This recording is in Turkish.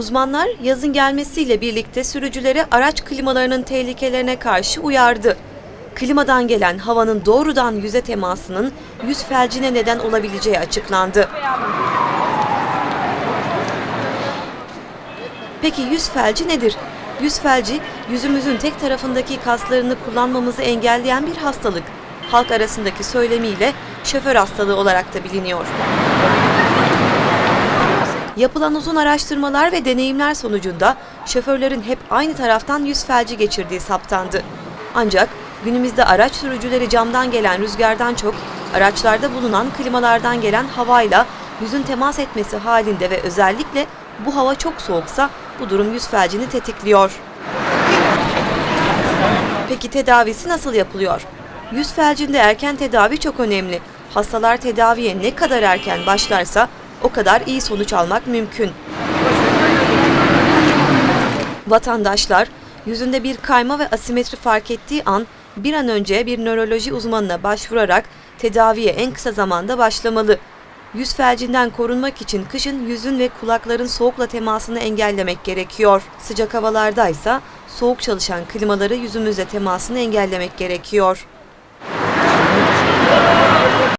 Uzmanlar yazın gelmesiyle birlikte sürücüleri araç klimalarının tehlikelerine karşı uyardı. Klimadan gelen havanın doğrudan yüze temasının yüz felcine neden olabileceği açıklandı. Peki yüz felci nedir? Yüz felci, yüzümüzün tek tarafındaki kaslarını kullanmamızı engelleyen bir hastalık. Halk arasındaki söylemiyle şoför hastalığı olarak da biliniyor. Yapılan uzun araştırmalar ve deneyimler sonucunda şoförlerin hep aynı taraftan yüz felci geçirdiği saptandı. Ancak günümüzde araç sürücüleri camdan gelen rüzgardan çok araçlarda bulunan klimalardan gelen havayla yüzün temas etmesi halinde ve özellikle bu hava çok soğuksa bu durum yüz felcini tetikliyor. Peki tedavisi nasıl yapılıyor? Yüz felcinde erken tedavi çok önemli. Hastalar tedaviye ne kadar erken başlarsa o kadar iyi sonuç almak mümkün. Vatandaşlar yüzünde bir kayma ve asimetri fark ettiği an bir an önce bir nöroloji uzmanına başvurarak tedaviye en kısa zamanda başlamalı. Yüz felcinden korunmak için kışın yüzün ve kulakların soğukla temasını engellemek gerekiyor. Sıcak havalardaysa soğuk çalışan klimaları yüzümüzle temasını engellemek gerekiyor.